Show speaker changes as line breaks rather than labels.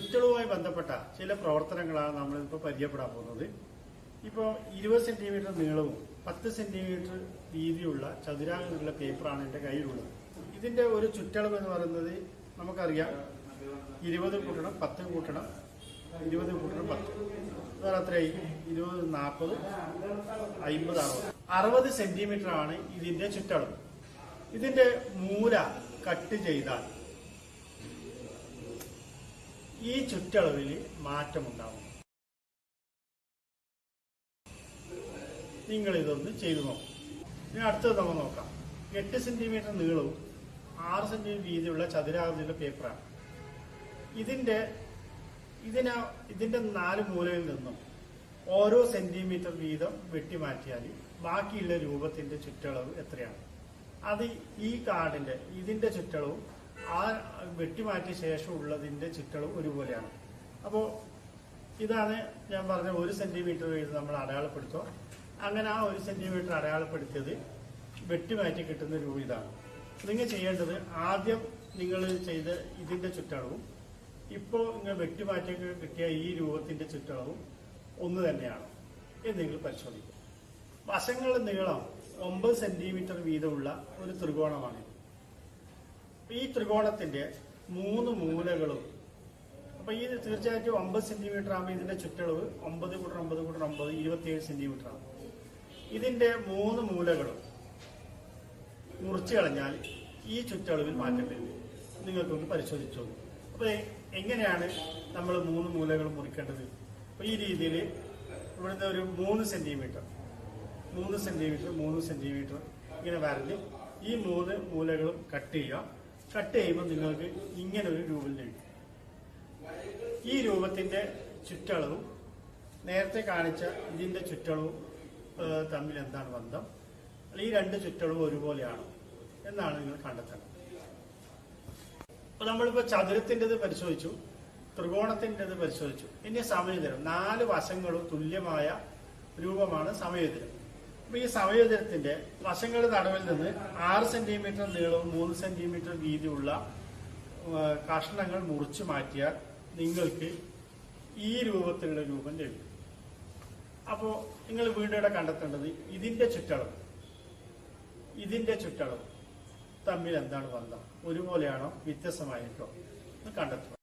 ചുറ്റളവുമായി ബന്ധപ്പെട്ട ചില പ്രവർത്തനങ്ങളാണ് നമ്മളിപ്പോൾ പരിചയപ്പെടാൻ പോകുന്നത്. ഇപ്പോൾ ഇരുപത് സെന്റിമീറ്റർ നീളവും പത്ത് സെന്റിമീറ്റർ വീതിയുള്ള ചതുരാകൃതിയുള്ള പേപ്പറാണ് എന്റെ കയ്യിലുള്ളത്. ഇതിന്റെ ഒരു ചുറ്റളവ് എന്ന് പറയുന്നത് നമുക്കറിയാം. ഇരുപത് കൂട്ടണം പത്ത് കൂട്ടണം ഇരുപത് കൂട്ടണം പത്ത്. വേറെ എത്രയായി ഇരുപത് നാൽപ്പത് അമ്പത് അറുപത്. അറുപത് സെന്റിമീറ്റർ ആണ് ഇതിന്റെ ചുറ്റളവ്. ഇതിന്റെ മൂല കട്ട് ചെയ്താൽ ഈ ചുറ്റളവിൽ മാറ്റമുണ്ടാവും. നിങ്ങൾ ഇതൊന്ന് ചെയ്തു നോക്കും. ഇനി അടുത്തത് നമ്മൾ നോക്കാം. എട്ട് സെന്റിമീറ്റർ നീളവും ആറ് സെന്റിമീറ്റർ വീതിയുള്ള ചതുരാകൃതിയുള്ള പേപ്പറാണ്. ഇതിന്റെ ഇതിന ഇതിന്റെ നാല് മൂലയിൽ നിന്നും ഓരോ സെന്റിമീറ്റർ വീതം വെട്ടിമാറ്റിയാൽ ബാക്കിയുള്ള രൂപത്തിന്റെ ചുറ്റളവ് എത്രയാണ്? അത് ഈ കാർഡിന്റെ ഇതിന്റെ ചുറ്റളവും ആ വെട്ടിമാറ്റിയ ശേഷം ഉള്ളതിന്റെ ചുറ്റളവും ഒരുപോലെയാണ്. അപ്പോൾ ഇതാണ് ഞാൻ പറഞ്ഞ ഒരു സെന്റിമീറ്റർ വീതം നമ്മൾ അടയാളപ്പെടുത്തുക. അങ്ങനെ ആ ഒരു സെന്റിമീറ്റർ അടയാളപ്പെടുത്തിയത് വെട്ടിമാറ്റി കിട്ടുന്ന രൂപ ഇതാണ്. നിങ്ങൾ ചെയ്യേണ്ടത് ആദ്യം നിങ്ങൾ ചെയ്ത ഇതിന്റെ ചുറ്റളവും ഇപ്പോൾ നിങ്ങൾ വെട്ടിമാറ്റി കിട്ടിയ ഈ രൂപത്തിന്റെ ചുറ്റളവും ഒന്ന് തന്നെയാണ്. എന്ന് നിങ്ങൾ പരിശോധിക്കും വശങ്ങളുടെ നീളം ഒമ്പത് സെന്റിമീറ്റർ വീതമുള്ള ഒരു ത്രികോണമാണിത്. ഈ ത്രികോണത്തിന്റെ മൂന്ന് മൂലകളും അപ്പൊ ഈ തീർച്ചയായിട്ടും ഒമ്പത് സെന്റിമീറ്റർ ആകുമ്പോൾ ഇതിന്റെ ചുറ്റളവ് ഒമ്പത് കൂട്ടർ ഒമ്പത് കൂട്ടർ ഒമ്പത് ഇരുപത്തിയേഴ് സെന്റിമീറ്റർ ആണ്. ഇതിന്റെ മൂന്ന് മൂലകളും മുറിച്ചു കളഞ്ഞാൽ ഈ ചുറ്റളവിൽ മാറ്റം വരും. നിങ്ങൾക്കൊന്ന് പരിശോധിച്ചോളൂ അപ്പൊ എങ്ങനെയാണ് നമ്മൾ മൂന്ന് മൂലകൾ മുറിക്കേണ്ടത്? അപ്പൊ ഈ രീതിയിൽ ഇവിടുന്ന് ഒരു മൂന്ന് സെന്റിമീറ്റർ മൂന്ന് സെന്റിമീറ്റർ മൂന്ന് സെന്റിമീറ്റർ ഇങ്ങനെ വരഞ്ഞ് ഈ മൂന്ന് മൂലകളും കട്ട് ചെയ്യുക. കട്ട് ചെയ്യുമ്പോൾ നിങ്ങൾക്ക് ഇങ്ങനെ ഒരു രൂപം ലഭിക്കും ഈ രൂപത്തിന്റെ ചുറ്റളവും നേരത്തെ കാണിച്ച ഇതിന്റെ ചുറ്റളവും തമ്മിൽ എന്താണ് ബന്ധം? ഈ രണ്ട് ചുറ്റളവും ഒരുപോലെയാണ് എന്നാണ് നിങ്ങൾ കണ്ടെത്തേണ്ടത് അപ്പൊ നമ്മളിപ്പോ ചതുരത്തിന്റെത് പരിശോധിച്ചു ത്രികോണത്തിന്റെത് പരിശോധിച്ചു. ഇനി സമയതരം നാല് വശങ്ങളും തുല്യമായ രൂപമാണ് സമയോദരം അപ്പൊ ഈ സമയോജനത്തിന്റെ വശങ്ങളുടെ നടുവിൽ നിന്ന് ആറ് സെന്റിമീറ്റർ നീളവും മൂന്ന് സെന്റിമീറ്റർ വീതിയുള്ള കഷ്ണങ്ങൾ മുറിച്ചു മാറ്റിയാൽ നിങ്ങൾക്ക് ഈ രൂപത്തിലുള്ള രൂപം ലഭിക്കും. അപ്പോ നിങ്ങൾ വീണ്ടും ഇവിടെ കണ്ടെത്തേണ്ടത് ഇതിന്റെ ചുറ്റളവ് ഇതിന്റെ ചുറ്റളവ് തമ്മിൽ എന്താണ് ബന്ധം? ഒരുപോലെയാണോ? വ്യത്യസ്തമായിട്ടോ എന്ന് കണ്ടെത്തുക.